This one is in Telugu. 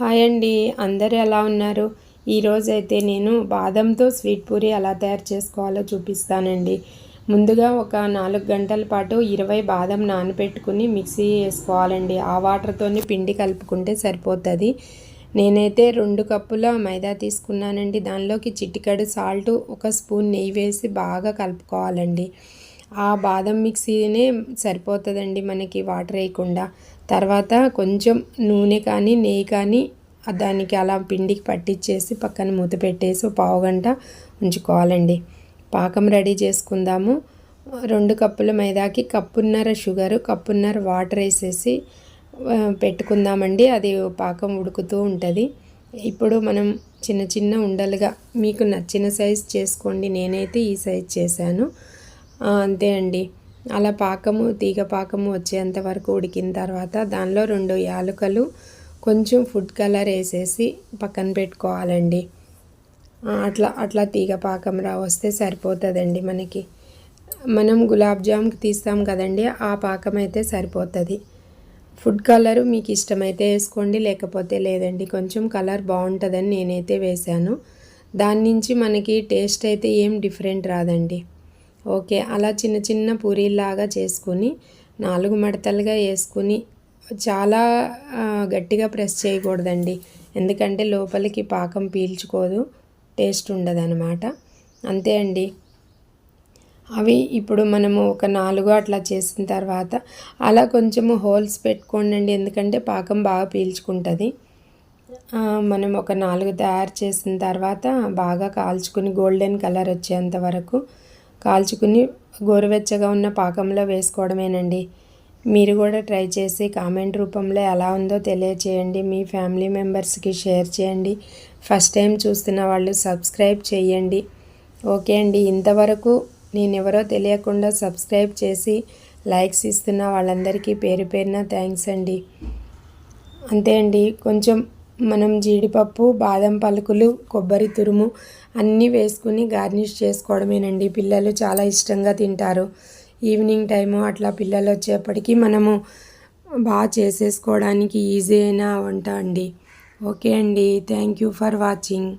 హాయ్ అండి అందరు ఎలా ఉన్నారు? ఈరోజైతే నేను బాదంతో స్వీట్ పూరి ఎలా తయారు చేసుకోవాలో చూపిస్తానండి. ముందుగా ఒక నాలుగు గంటల పాటు ఇరవై బాదం నానబెట్టుకుని మిక్సీ వేసుకోవాలండి. ఆ వాటర్తోని పిండి కలుపుకుంటే సరిపోతుంది. నేనైతే రెండు కప్పుల మైదా తీసుకున్నానండి. దానిలోకి చిటికడు సాల్ట్ ఒక స్పూన్ నెయ్యి వేసి బాగా కలుపుకోవాలండి. ఆ బాదం మిక్సీనే సరిపోతుందండి మనకి వాటర్ వేయకుండా. తర్వాత కొంచెం నూనె కానీ నెయ్యి కానీ దానికి అలా పిండికి పట్టించేసి పక్కన మూత పెట్టేసి పావు గంట ఉంచుకోవాలండి. పాకం రెడీ చేసుకుందాము. రెండు కప్పుల మైదాకి కప్పున్నర షుగరు కప్పున్నర వాటర్ వేసేసి పెట్టుకుందామండి. అది పాకం ఉడుకుతూ ఉంటుంది. ఇప్పుడు మనం చిన్న చిన్న ఉండలుగా మీకు నచ్చిన సైజ్ చేసుకోండి. నేనైతే ఈ సైజ్ చేశాను. అంతే అండి. అలా పాకము తీగ పాకము వచ్చేంత వరకు ఉడికిన తర్వాత దానిలో రెండు యాలకులు కొంచెం ఫుడ్ కలర్ వేసేసి పక్కన పెట్టుకోవాలండి. అట్లా అట్లా తీగ పాకం రా వస్తే సరిపోతుందండి మనకి. మనం గులాబ్ జామ్కి తీస్తాం కదండి ఆ పాకం అయితే సరిపోతుంది. ఫుడ్ కలరు మీకు ఇష్టమైతే వేసుకోండి లేకపోతే లేదండి. కొంచెం కలర్ బాగుంటుందని నేనైతే వేశాను. దాని నుంచి మనకి టేస్ట్ అయితే ఏం డిఫరెంట్ రాదండి. ఓకే అలా చిన్న చిన్న పూరీలాగా చేసుకుని నాలుగు మడతలుగా వేసుకుని చాలా గట్టిగా ప్రెస్ చేయకూడదండి. ఎందుకంటే లోపలికి పాకం పీల్చుకోదు టేస్ట్ ఉండదన్నమాట. అంతే అండి. అవి ఇప్పుడు మనము ఒక నాలుగు అట్లా చేసిన తర్వాత అలా కొంచెము హోల్స్ పెట్టుకోండి ఎందుకంటే పాకం బాగా పీల్చుకుంటుంది. మనం ఒక నాలుగు తయారు చేసిన తర్వాత బాగా కాల్చుకుని గోల్డెన్ కలర్ వచ్చేంత వరకు కాల్చుకుని గోరువెచ్చగా ఉన్న పాకంలో వేసుకోవడమేనండి. మీరు కూడా ట్రై చేసి కామెంట్ రూపంలో ఎలా ఉందో తెలియచేయండి. మీ ఫ్యామిలీ మెంబర్స్కి షేర్ చేయండి. ఫస్ట్ టైం చూస్తున్న వాళ్ళు సబ్స్క్రైబ్ చేయండి. ఓకే అండి. ఇంతవరకు నేను ఎవరో తెలియకుండా సబ్స్క్రైబ్ చేసి లైక్స్ ఇస్తున్న వాళ్ళందరికీ పేరు పేరున థ్యాంక్స్ అండి. అంతే అండి. కొంచెం మనం జీడిపప్పు బాదం పలుకులు కొబ్బరి తురుము అన్నీ వేసుకుని గార్నిష్ చేసుకోవడమేనండి. పిల్లలు చాలా ఇష్టంగా తింటారు. ఈవినింగ్ టైము అట్లా పిల్లలు వచ్చేప్పటికీ మనము బాగా చేసేసుకోవడానికి ఈజీ అయిన వంట అండి. ఓకే అండి. Thank you for watching.